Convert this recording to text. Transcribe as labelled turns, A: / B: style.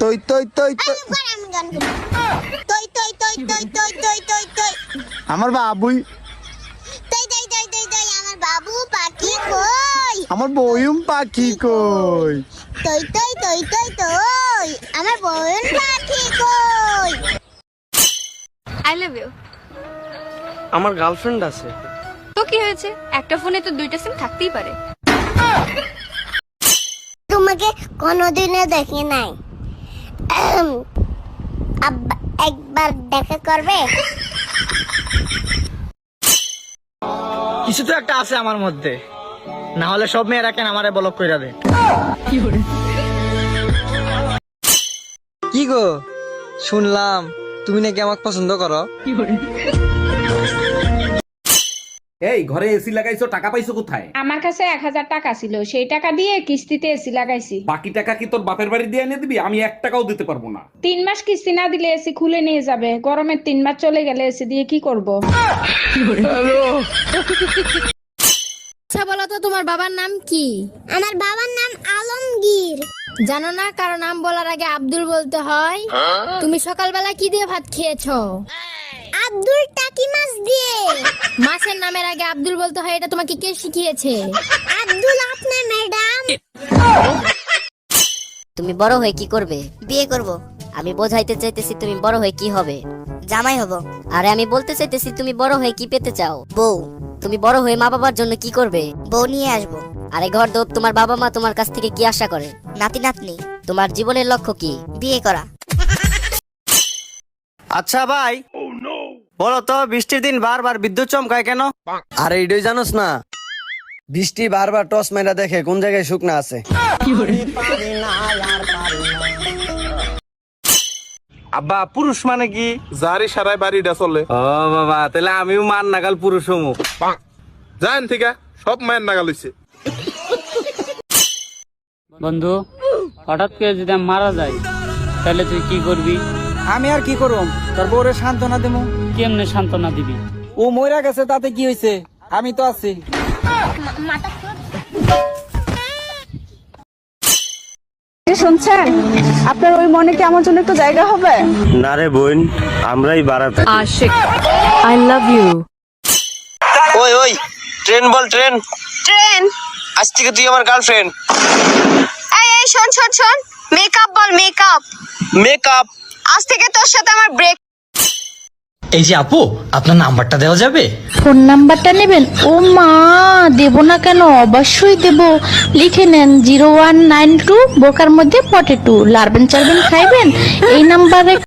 A: তই তই তই
B: আমার বাবুই
A: বাবু পাখি কই
B: আমার বয়ুম পাখি কই
A: তই তই তই তই তই আমার বয়ুম পাখি কই
C: আই লাভ ইউ
D: আমার গার্লফ্রেন্ড আছে
C: তো কি হয়েছে একটা ফোনে তো দুইটা সিম থাকতেই পারে
A: তোমাকে কোনোদিনও দেখি নাই আব্বা একবার দেখা করবে?
D: কিছু তো একটা আছে আমার মধ্যে। না হলে সব মেয়েরা কেন আমারে বলক কইরা দে কি গো? শুনলাম তুমি নাকি আমাকে পছন্দ করো।
E: এই ঘরে এসি লাগাইছো টাকা পাইছো কোথায়?
F: আমার কাছে এক হাজার টাকা ছিল সেই টাকা দিয়ে কিস্তিতে এসি লাগাইছি।
E: বাকি টাকা কি তোর বাপের বাড়ি দিয়ে এনে দিবি? আমি এক টাকাও দিতে পারব না।
F: তিন মাস কিস্তি না দিলে এসি খুলে নিয়ে যাবে। গরমের তিন মাস চলে গেলে এসি দিয়ে কি করব?
G: আচ্ছা বলো তো তোমার বাবার নাম কি?
A: আমার বাবার নাম আলমগীর।
G: জানো না কারও নাম বলার আগে আব্দুল বলতে হয়? তুমি সকালবেলা কি দিয়ে ভাত খেয়েছো?
A: আব্দুল দিয়ে।
G: মাছের নামের আগে আব্দুল বলতে হয় এটা তোমাকে কে শিখিয়েছে?
A: আব্দুল আপনার ম্যাডাম।
H: তুমি বড় হয়ে কি করবে? বিয়ে করব। আমি বোঝাইতে চাইতেছি তুমি বড় হয়ে কি হবে। জামাই হব। আরে আমি বলতে চাইতেছি তুমি বড় হয়ে কি পেতে চাও? বউ। তুমি বড় হয়ে মা বাবার জন্য কি করবে? বউ নিয়ে আসব। আরে ঘর দোপ তোমার বাবা মা তোমার কাছ থেকে কি আশা করে? নাতি নাতনি। তোমার জীবনের লক্ষ্য কি? বিয়ে করা।
D: আচ্ছা ভাই। বলো তো বৃষ্টির দিন বারবার বিদ্যুৎ চমকায় কেন?
I: আরে এটাই জানোস না বৃষ্টি বারবার টস মেরা দেখে কোন জায়গায় শুকনা আছে।
D: আব্বা পুরুষ মানে কি?
J: যারি সারাই বাড়িটা চলে।
D: ও বাবা তাহলে আমিও মান নাগাল পুরুষ হমু।
J: জান থেকে সব মায়ের নাগাল হইছে।
K: বন্ধু হঠাৎ করে যদি আমি মারা যাই তাহলে তুই কি করবি?
D: আমি আর কি করুম? তোর বউরে সান্ত্বনা দেবো
K: কেমনে সান্ত্বনা দিবি?
D: ও মইরা গেছে তাতে কি হয়েছে আমি তো আছি।
F: শুনছেন? আপনার ওই মনে কি আমার জন্য একটু জায়গা হবে?
I: না রে বোন আমরাই বাড়াতে
C: আই লাভ ইউ
D: ওই ওই ট্রেন বল ট্রেন।
C: ট্রেন?
D: আজ থেকে তুই আমার গার্লফ্রেন্ড
C: এই এই শোন শোন শোন। মেকআপ বল মেকআপ
D: মেকআপ
C: আজ থেকে তোর সাথে আমার ব্রেক
D: এই যে আপু আপনার নাম্বারটা দেওয়া যাবে?
G: ফোন নাম্বারটা নেবেন? ও মা দেব না কেন? অবশ্যই দেব। লিখে নেন জিরো ওয়ান নাইন টু বোকার মধ্যে পটেটু। লারবেন চারবেন খাইবেন? এই নাম্বারে